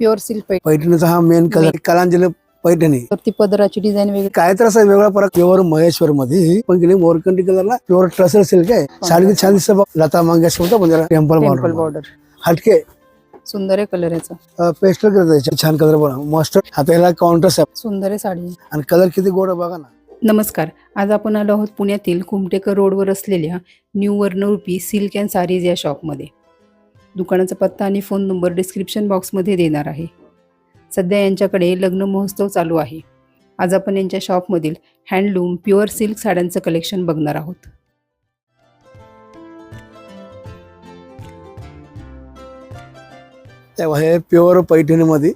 Pure silk Paithani पैठणीचा हा main colour Kalanjali Paithani. वरती पदराची design वेगळी. काय तर असा वेगळा फरक प्युअर महेश्वर मध्ये ही पण गेली मोरकंडी कलरला प्युअर ट्रसर सिल्क आहे. साडी छान दिसतं. लता मंगेशकर होता पण टेम्पल बॉर्डर बॉर्डर हटके. सुंदर आहे कलर याचा. पेस्टल कलर छान कलर बघा. मस्त आता याला आहे. सुंदर आहे साडी. आणि कलर किती गोड बघा ना. नमस्कार. आज आपण आलो आहोत पुण्यातील कुमटेकर रोडवर असलेल्या new Varnarupi silk and sarees या शॉपमध्ये दुकानाचा पत्ता आणि फोन नंबर डिस्क्रिप्शन बॉक्समध्ये देणार आहे. सध्या यांच्याकडे लग्न महोत्सव चालू आहे. आज आपण यांच्या शॉपमधील हँडलूम प्युअर सिल्क साड्यांचं कलेक्शन बघणार आहोत. तेव्हा हे प्युअर पैठणीमध्ये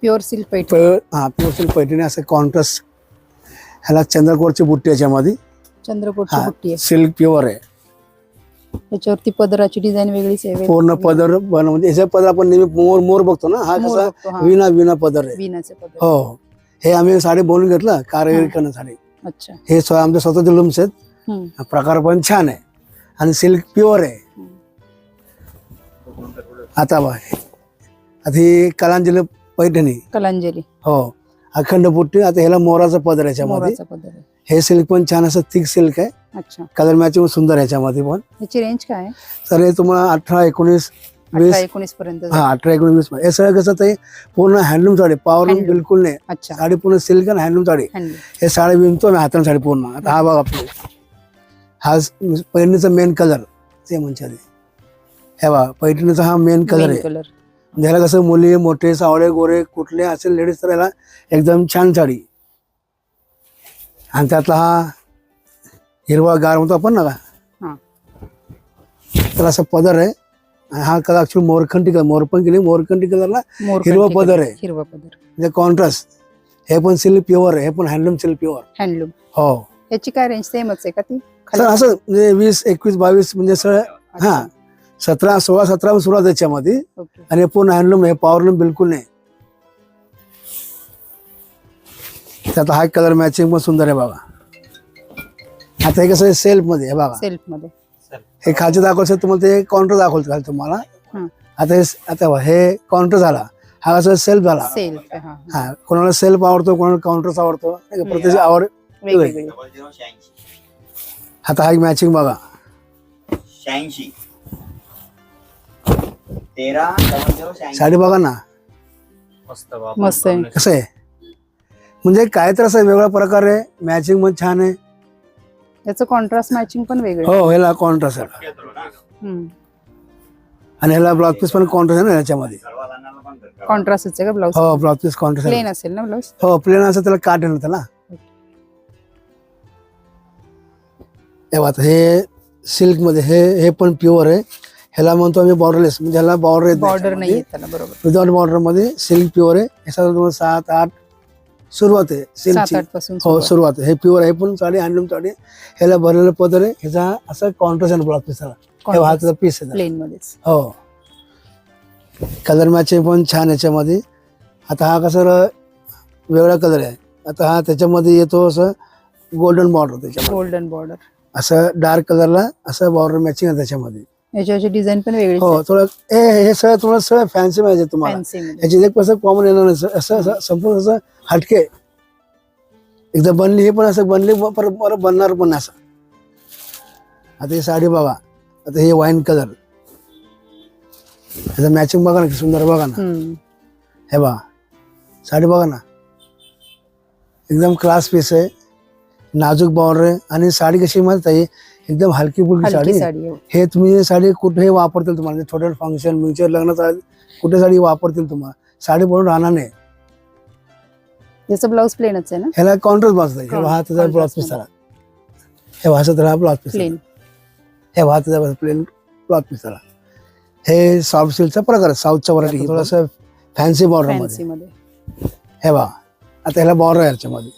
प्युअर सिल्क पैठ प- हा प्युअर सिल्क पैठणी असं कॉन्ट्रास्ट ह्याला चंद्रकोरची बुट्टी याच्यामध्ये. हा बुट्टी आहे. सिल्क प्युअर आहे. त्याच्यावरती पदराची डिझाईन वेगळीच आहे. पूर्ण पदर बन म्हणजे याचा पदर आपण नेहमी मोर मोर बघतो ना? हा मोर कसा हा. विना विना पदर आहे. विनाचे पदर. हो. हे आम्ही साडी बोलून घेतलं कारागिरी करण्यासाठी अच्छा. हे स्व- आमच्या स्वतःचे लुम्स आहेत. हम्म. प्रकार पण छान आहे. आणि सिल्क प्युअर आहे. आता बघ आता ही कलांजली पैठणी. कलांजली. हो. अखंड पुट्टी आता ह्याला मोराचा पदर याच्यामध्ये. मोराचा पदर आहे. हे सिल्क पण छान असं थिक सिल्क आहे. अच्छा. कलर मॅचिंग सुंदर आहे याच्यामध्ये पण. याची रेंज काय आहे? तर हे तुम्हाला अठरा एकोणीस अठरा वीस. एकोणीस पर्यंत हा अठरा एकोणीस वीस हे सगळं कसं ते पूर्ण हँडलूम साडी पॉवर Handloom. बिलकुल नाही. अच्छा. साडी पूर्ण सिल्क आणि हँडलूम साडी. हँडलूम हे साडी विणतो ना हाताने साडी पूर्ण. आता हा बघ आपले हा पैठणीचा मेन कलर ते म्हणजे. हे बघा पैठणीचा हा मेन कलर आहे. ह्याला कसं मुली मोठे सावळे गोरे कुठले असेल लेडीज तर याला एकदम छान साडी. आणि त्यातला हा हिरवा गार म्हणतो आपण ना का? हा. तर असं पदर आहे. आणि हा कलर ऍक्च्युली मोरखंडी कलर मोरपंख केली मोरखंडी कलरला हिरवा पदर आहे. हिरवा पदर. म्हणजे कॉन्ट्रास्ट हे पण सिल्क प्युअर आहे हे पण हँडलूम सिल्क प्युअर हँडलूम हो. याची काय रेंज सेमच आहे का ती? तर असं म्हणजे वीस एकवीस बावीस म्हणजे सगळं हा. सतरा सोळा सतरा सुरुवात आहे याच्यामध्ये आणि हे पूर्ण हँडलूम आहे पॉवरलूम बिलकुल नाही. त्यात हा कलर मॅचिंग पण सुंदर आहे बघा. आता हे कसं आहे सेल्फमध्ये आहे बघा. सेल्फमध्ये हे खालचे दाखवलं तुम्हाला ते काउंटर दाखवलं खाली तुम्हाला. हं. आता हे आता हे काउंटर झाला. हा कसं सेल्फ झाला. सेल्फ हा हा. कोणाला सेल्फ आवडतो कोणाला काउंटर्स आवडतो नाही का? प्रत्येकाची आवड आता हा मॅचिंग बघा. शहाऐंशी. तेरा साडी बघा ना. मस्त आहे. कसं आहे? म्हणजे काय तर असं वेगळा प्रकार आहे. मॅचिंग पण छान आहे. याचं कॉन्ट्रास्ट मॅचिंग पण वेगळं हो ह्याला कॉन्ट्रास्ट आहे. हम्म. आणि ह्याला ब्लाउज पीस पण कॉन्ट्रास्ट आहे ना याच्यामध्ये. कॉन्ट्रास्टच आहे का ब्लाऊज हो ब्लाउज पीस कॉन्ट्रास्ट प्लेन असेल ना ब्लाऊज हो प्लेन असं त्याला काट ना त्याला. हे बघा, आता हे सिल्कमध्ये हे हे पण प्युअर आहे. ह्याला म्हणतो आम्ही बॉर्डरलेस म्हणजे ह्याला बॉर्डर बॉर्डर नाही त्याला बरोबर. विदाउट बॉर्डरमध्ये सिल्क प्युअर आहे. तुम्हाला सात आठ सुरुवात आहे. सात सिल्कची आठपासून हो सुरुवात. सुरुवात आहे. हे प्युअर आहे पण साडी हँडलूम साडी. आहे. ह्याला भरलेलं पदर आहे. ह्याचा असं कॉन्ट्रास्ट आहे ब्लाउज पीस हे Contrast. हाताचा पीस आहे त्याला. प्लेन मध्येच. हो. कलर मॅचिंग पण छान याच्यामध्ये. आता हा कसा र- वेगळा कलर आहे. आता हा त्याच्यामध्ये येतो असं गोल्डन बॉर्डर त्याच्यामध्ये. गोल्डन बॉर्डर असं डार्क कलरला असं बॉर्डर मॅचिंग आहे त्याच्यामध्ये. याच्याची डिझाईन पण वेगळी हो थोडं ए हे सगळं थोडं सगळं फॅन्सी पाहिजे तुम्हाला. मध्ये. याची एक कसं कॉमन येणार नाही असं- असं असं संपूर्ण असं हटके. एकदा बनली हे पण असं बनली ब- परत परत बनणार पण असं. आता ही साडी बघा. आता हे वाईन कलर त्याचं मॅचिंग बघा ना किती सुंदर बघा ना. हम्म. हे बघा. साडी बघा ना. एकदम क्लास पीस आहे. नाजूक बॉर्डर आहे. आणि साडी कशी माहिती आहे. एकदम हलकी फुलकी साडी. आहे. हे. तुम्ही ही साडी कुठेही वापरतील तुम्हाला छोटे फंक्शन म्युच्युअल लग्न कुठे साडी वापरतील तुम्हाला साडी पडून राहणार नाही. याचं ब्लाऊज प्लेनच आहे ना? ह्याला काउंटर ब्लाउज आहे हा, हे contrast ब्लाउज पीस. झाला हे भाषा तर हा ब्लाउज पीस प्लेन हे हाताचा प्लेन ब्लाउज पीस झाला हे सॉफ्ट सिल्कचा प्रकार आहे साऊथच्या वरायटी थोडंसं फॅन्सी बॉर्डरमध्ये. हे बघा आता ह्याला बॉर्डर आहे याच्यामध्ये.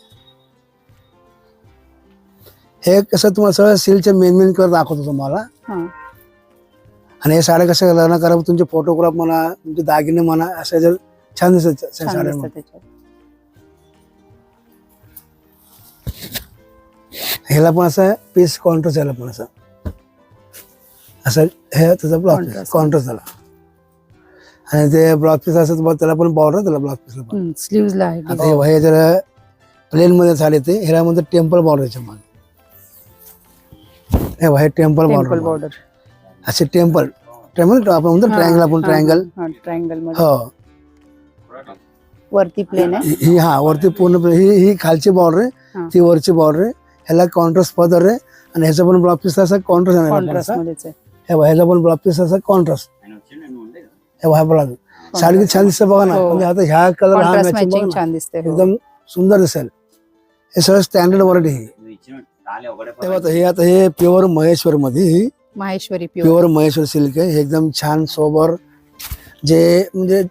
हे कसं तुम्हाला सगळं सिल्कचे मेन मेन कलर दाखवतो तुम्हाला. हा. आणि हे साड्या कसं लग्न करा तुमचे फोटोग्राफ म्हणा तुमचे दागिने म्हणा असं जर छान दिसत त्याच्यात. ह्याला पण असं पीस कॉन्ट्रास्ट याला पण असं. असं हे त्याचा ब्लॉक. कॉन्ट्रास्ट झाला. आणि ते ब्लाउज पीस असं त्याला पण बॉर्डर त्याला ब्लाउज पीसला आता हे जर प्लेन मध्ये झाले ते ह्याला म्हणतो टेम्पल बॉर्डर याच्यामध्ये. हे बघा, हे टेम्पल टेम्पल बॉर्डर बॉर्डर असे टेम्पल टेम्पल आपण म्हणतो ट्रायंगल आपण ट्रायंगल ट्रायंगलमध्ये. हो. वरती प्लेन आहे. ही हा वरती पूर्ण ही ही खालची बॉर्डर हा. आहे ती वरची बॉर्डर आहे. ह्याला कॉन्ट्रास्ट पदर आहे. आणि ह्याचा पण ब्लॉक पीस असा कॉन्ट्रास्ट कॉन्ट्रास्ट आहे मध्येच आहे. हे बघा, ह्याचा पण ब्लॉक पीस असा कॉन्ट्रास्ट? हे बघा बघा साडी किती छान दिसतं बघा ना. हो. म्हणजे आता ह्या कलर हा कॉन्ट्रास्ट मॅचिंग बघा ना. छान दिसते हो. एकदम सुंदर दिसेल. हे सगळं स्टँडर्ड व्हरायटी ही तेव्हा आता हे आता हे प्युअर महेश्वर मध्ये Maheshwari pure pure Maheshwar silk आहे. हे एकदम छान सोबर जे म्हणजे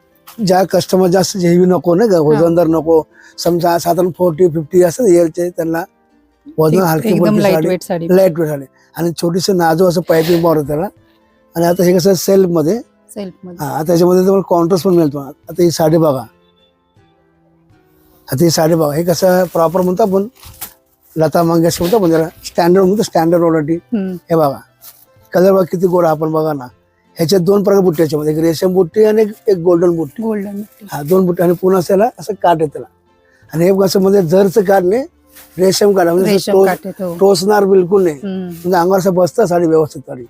ज्या कस्टमर जास्त हेवी नको ना ग, वजनदार नको. समजा साधारण फोर्टी फिफ्टी असं इयरचे त्यांना वजन हलकी एकदम light sari weight sari. Light weight sari. आणि छोटीशी नाजू असं पायपिंग बॉर्डर त्याला. आणि आता हे कसं सेल्फमध्ये सेल्फमध्ये हा आता त्याच्यामध्ये तुम्हाला कॉन्ट्रास्ट पण मिळतो. आता ही साडी बघा. आता ही साडी बघा. हे कसं प्रॉपर म्हणतो आपण? लता मंगेशकर आपण जरा स्टँडर्ड म्हणतो स्टँडर्ड ऑलरेडी हम्म. हे बघा कलर बघा किती गोड आपण बघा ना. ह्याच्यात दोन प्रकार बुट्टी याच्यामध्ये एक रेशम बुट्टी आणि एक- गोल्डन बुट्टी. गोल्डन हा दोन बुट्टी आणि पुन्हा त्याला असं काट आहे त्याला. आणि हे कसं म्हणजे जरचं काठ नाही रेशम काढ म्हणजे टोचणार बिलकुल नाही. म्हणजे अंगावर असं बसतं साडी व्यवस्थित साडी.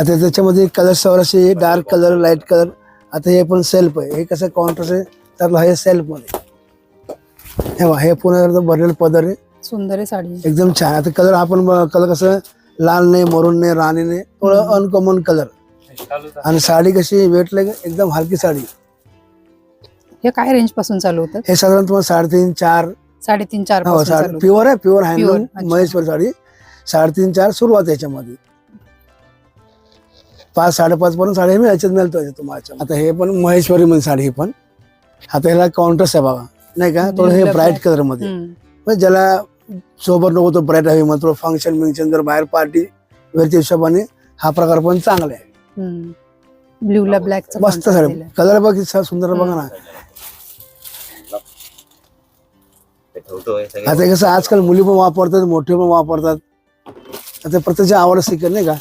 आता त्याच्यामध्ये कलर सवर असे डार्क कलर लाइट कलर आता हे पण सेल्फ आहे. हे कसं काउंटर आहे? त्यातलं हे सेल्फमध्ये. हे बघा, हे पुन्हा भरलेलं पदर आहे. सुंदर आहे साडी. एकदम छान. आता कलर आपण कलर कसं लाल नाही मरून नाही राणी नाही थोडं अनकॉमन कलर. आणि साडी कशी वेटले एकदम हलकी साडी. हे काय रेंजपासून चालू होतं? हे साधारण तुम्हाला साडेतीन चार. साडेतीन चार हो पासून साडे चालू होतं. प्युअर आहे प्युअर Pure, अच्छा. महेश्वर साडी. साडेतीन चार सुरुवात आहे याच्यामध्ये. पाच साडेपाच पर्यंत साडी मी याच्यात मिळतो याच्यात तुम्हाला आता हे पण महेश्वरी मध्ये साडी ही पण. आता ह्याला काउंटर्स आहे बघा. नाही का? थोडं हे ब्राईट. कलरमध्ये. ज्याला सोबत नको तो ब्राईट हवी मग थोडं फंक्शन बिंक्शन जर बाहेर पार्टी वेळच्या हिशोबाने हा प्रकार पण चांगला आहे. ब्ल्यूला ब्लॅक मस्त साडी कलर बघ सुंदर बघा ना. आता कसं आजकाल मुली पण वापरतात मोठे पण वापरतात. आता प्रत्येकाची आवड सिकर नाही का?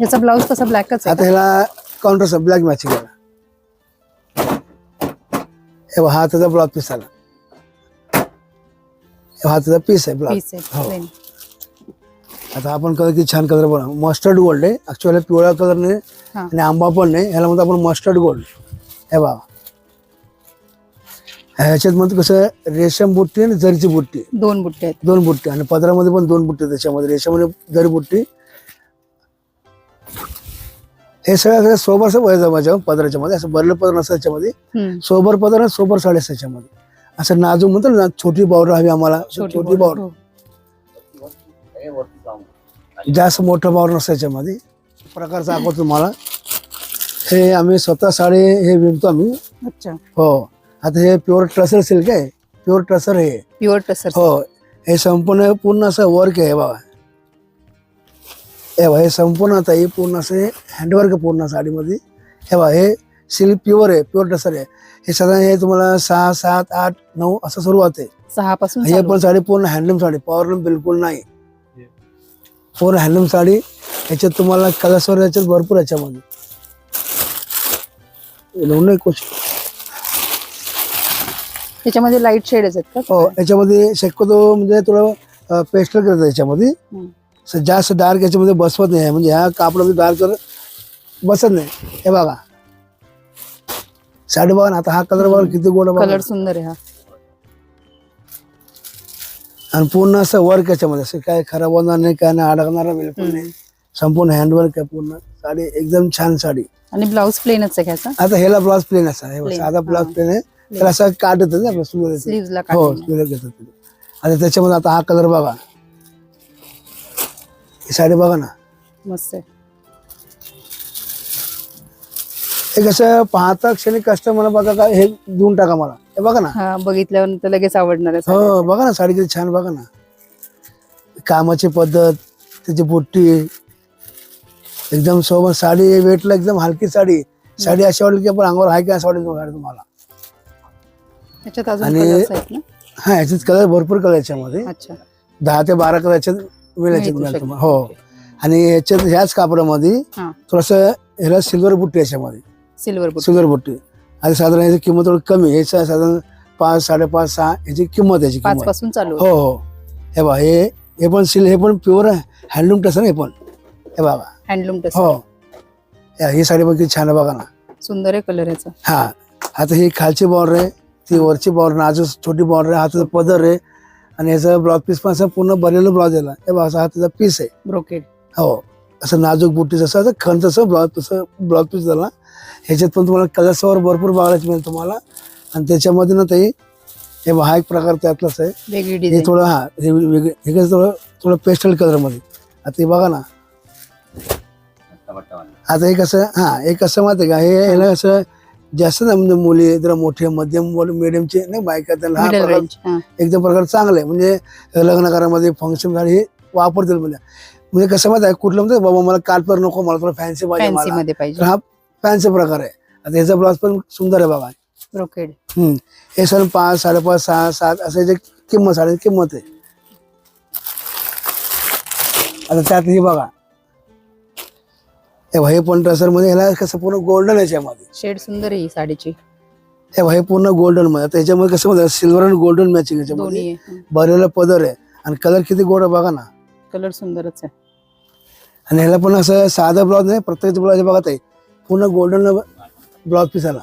याचा ब्लाऊज कसा ब्लॅकच आता ह्याला काउंटर ब्लॅक मॅचिंग हे हा त्याचा ब्लॉक पीस आला. हे त्याचा पीस आहे ब्लॉक पीस आहे. हो. plain. आता आपण कलर किती छान कलर बनव. मस्टर्ड गोल्ड आहे. ऍक्च्युअली पिवळा कलर नाही हा. आणि आंबा पण नाही. ह्याला म्हणतो आपण मस्टर्ड गोल्ड हे बघा. ह्याच्यात म्हणतो कसं रेशम बुट्टी आणि जरीची बुट्टी. दोन बुट्टे आहेत. दोन बुट्टी. आणि पदरामध्ये पण दोन बुट्टी त्याच्यामध्ये. रेशामध्ये जरी बुट्टी हे सगळं सगळं सोबर असं वय माझ्या पदराच्या मध्ये असं भरलं पदर नसतं त्याच्यामध्ये. सोबर पदर आणि सोबर साडी असते त्याच्यामध्ये असं नाजूक म्हणतो ना छोटी बावडर हवी आम्हाला. छोटी बावडर हो. सगळे. जास्त मोठं बावडर नसतं त्याच्यामध्ये प्रकारचा दाखवतो तुम्हाला. हे आम्ही स्वतः साडी हे विणतो आम्ही. अच्छा. हो. आता हे प्युअर ट्रसर सिल्क आहे. प्युअर ट्रसर हे. प्युअर टसर हो. हे संपूर्ण पूर्ण असं वर्क आहे बाबा. हे हे संपूर्ण आता हे पूर्ण असं हँडवर्क आहे पूर्ण साडीमध्ये. हे बघा हे सिल्क प्युअर आहे प्युअर टसर आहे. हे साधारण हे तुम्हाला सहा सात आठ नऊ असं सुरुवात आहे. सहा पासून हे. पण साडी पूर्ण हँडलूम साडी पॉवरलूम बिलकुल नाही. पूर्ण हँडलूम साडी याच्यात तुम्हाला कलसवर याच्यात भरपूर याच्यामध्ये. नाही कुछ. त्याच्यामध्ये लाइट शेडच आहेत का? हो याच्यामध्ये शक्यतो म्हणजे थोडं पेस्टल करतात याच्यामध्ये. जास्त डार्क याच्यामध्ये बसवत नाही म्हणजे ह्या कापडामध्ये डार्क बसत नाही. हे बघा. साडी बघा ना आता हा कलर बघा किती गोड कलर सुंदर आहे हा. आणि पूर्ण असं वर्क याच्यामध्ये. असं काय खराब होणार नाही काय नाही अडकणार बिलकुल नाही. संपूर्ण हँडवर्क आहे पूर्ण. साडी एकदम छान साडी. आणि ब्लाऊज प्लेनच आहे ह्याचा आता ह्याला ब्लाउज प्लेन असा हे साधा ब्लाउज हा. प्लेन आहे. त्याला असं काट येतं ना हो. आता त्याच्यामध्ये आता हा कलर बघा. ही साडी बघा ना. मस्त आहे. हे कसं पाहता क्षणी कस्टमर बघा का हे देऊन टाका मला. हे बघा ना. हा बघितल्यानंतर लगेच आवडणार आहे हो बघा ना साडी किती छान बघा ना. कामाची पद्धत त्याची बुट्टी एकदम सोबत साडी वेटला एकदम हलकी साडी. साडी अशी वाटली की आपण अंगावर आहे का असं वाटेल तुम्हाला तुम्हाला. त्याच्यात अजून आणि- कलर्स आहेत ना? हा याच्यात कलर भरपूर कलर याच्यामध्ये. अच्छा. दहा ते बारा कलर याच्यात मिळेल. तुम्हाला हो. आणि याच्यात ह्याच कापडामध्ये हा. थोडस ह्याला सिल्वर बुट्टी याच्यामध्ये. सिल्वर बुट सिल्वर बुट्टी. आणि साधारण याची किंमत थोडी कमी आहे. याचं साधारण पाच साडेपाच सहा याची किंमत याची पाच किंमत पासून चालू हो हो. हे बघा हे हे पण सिल हे पण प्युअर हँडलूम टस हे पण. हे बघा. हँडलूम टस हो. या- ही साडी पण किती छान आहे बघा ना. सुंदर आहे कलर याचा. हा. आता ही खालची बॉर्डर आहे ती वरची बॉर्डर नाजूक छोटी बॉर्डर आहे हाताचा पदर आहे आणि याचा ब्लाउज पीस पण असं पूर्ण भरलेलं ब्लाउज याला हे बघा असा हाताचा पीस आहे. ब्रोकेड हो. असं नाजूक बुट्टी जसं असं खण तसं ब्लाउज तसं ब्लाउज पीस झाला. ह्याच्यात पण तुम्हाला कलर्सवर भरपूर बघायला मिळेल तुम्हाला. आणि त्याच्यामध्ये ना ते हे हा एक प्रकार त्यातलाच आहे. हे थोडं हा हे वेगळे हे कसं थोडं थोडं पेस्टल कलरमध्ये आता हे बघा ना. आता हे कसं हा हे कसं माहिती आहे का? हे ह्याला असं जास्त ना म्हणजे मुली जरा मोठे मध्यम मिडियमचे नाही बायका त्यांना हा प्रकार हा. एकदम प्रकार चांगला आहे. म्हणजे लग्नकारामध्ये फंक्शन झाले हे वापरतील म्हणजे म्हणजे कसं माहिती आहे कुठलं म्हणतं बाबा मला कालपर नको मला थोडं फॅन्सी पाहिजे फॅन्सी मला. मध्ये तर पाहिजे हा फॅन्सी प्रकार आहे. आता ह्याचा ब्लाउज पण सुंदर आहे बघा ब्रोकेड हम्म. हे सर पाच साडेपाच सहा सात असं जे किंमत साडे किंमत आहे. आता त्यात हे बघा. हे हे पण ड्रेसरमध्ये ह्याला कसं पूर्ण गोल्डन याच्यामध्ये शेड सुंदर आहे ही साडीची. हे हे पूर्ण गोल्डनमध्ये. आता याच्यामध्ये कसं मध्ये सिल्वर आणि गोल्डन मॅचिंग याच्यामध्ये आहे. भरलेला पदर आहे. आणि कलर किती गोड आहे बघा ना. कलर सुंदरच आहे. आणि ह्याला पण असं साधा ब्लाउज नाही प्रत्येक ब्लाउज बघा ताई. पूर्ण गोल्डन ब्लाउज पीस आला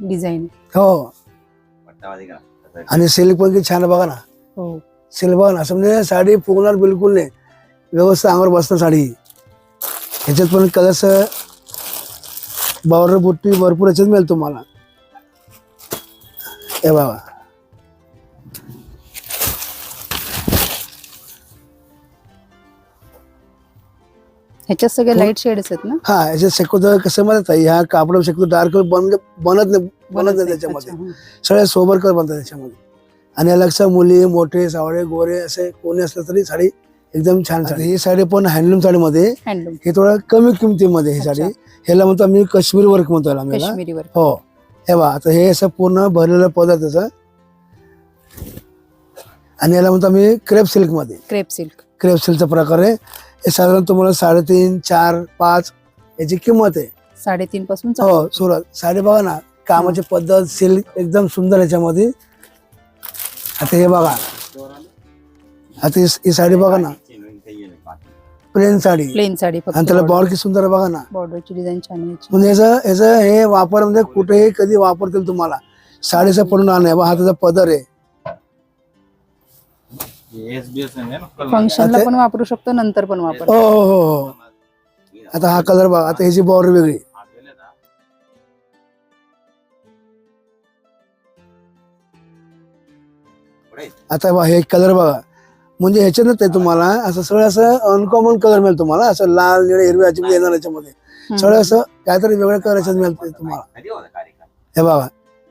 डिझाईन हो. आणि सिल्क पण किती छान आहे बघा ना. हो. सिल्क बघा ना असं म्हणजे साडी फुगणार बिलकुल नाही. व्यवस्थित अंगावर बसणार साडी. ह्याच्यात पण कलर्स बावर बुट्टी भरपूर याच्यात मिळेल तुम्हाला. हे बाबा ह्याच्यात सगळे लाइट शेड्स आहेत ना? हा याच्यात शक्यतो कसं म्हणत आहे ह्या कापड शक्यतो डार्क बनत बनत नाही बनत नाही. त्याच्यामध्ये. हा. सगळे सोबर कलर बनतात त्याच्यामध्ये. आणि याला कसं मुली मोठे सावळे गोरे असे कोणी असलं तरी साडी एकदम छान साडी. ही साडी पण हँडलूम साडीमध्ये हँडलूम हे थोडं कमी किमतीमध्ये ही साडी. ह्याला म्हणतो आम्ही काश्मीर वर्क म्हणतो याला आम्ही याला. काश्मीरीवर हो. हे बा आता हे असं पूर्ण भरलेलं पदार्थ त्याचं आणि याला म्हणतो आम्ही क्रेप सिल्कमध्ये क्रेप सिल्क क्रेप सिल्कचा प्रकार आहे. हे साधारण तुम्हाला साडेतीन चार पाच याची किंमत आहे. साडेतीन पासून चालू. हो सुरत साडी बघा ना कामाची पद्धत सिल्क एकदम सुंदर याच्यामध्ये. आता हे बघा. आता ही- ही साडी बघा ना. प्लेन साडी. प्लेन साडी आणि त्याला बॉर्डर किती सुंदर आहे बघा ना. बॉर्डरची डिझाईन छान आहे. याची. म्हणजे याचं याचं हे वापर म्हणजे कुठेही कधी वापरतील तुम्हाला. साडीचा पडून आणणे हा त्याचा पदर आहे. फंक्शनला पण वापरू शकतो नंतर पण वापर हो हो हो हो. आता हा कलर बघा. आता ह्याची बॉर्डर वेगळी. हा. आता बघा हे कलर बघा. म्हणजे ह्याच्यात ते तुम्हाला असं सगळं असं अनकॉमन कलर मिळेल तुम्हाला असं लाल निळे हिरवे अजिबात येणार याच्यामध्ये. सगळं असं काहीतरी वेगळ्या कलर याच्यात मिळते तुम्हाला. हे बघा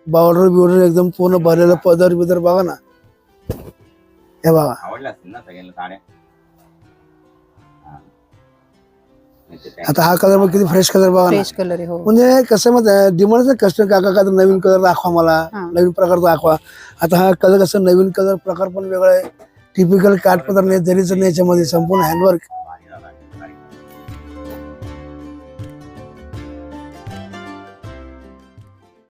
बॉर्डर बिर्डर एकदम पूर्ण भरलेलं पदर बिदर बघा ना. हे बघा. ते आता हा कलर बघ किती फ्रेश कलर बघा ना. फ्रेश कलर आहे हो. म्हणजे कसं मत डिमांड कस्टमर काका का नवीन कलर दाखवा मला. नवीन प्रकार दाखवा. आता हा कलर कसं नवीन कलर प्रकार पण वेगळा आहे. टिपिकल काठपदर नाही जरीचं नाही याच्यामध्ये संपूर्ण हँडवर्क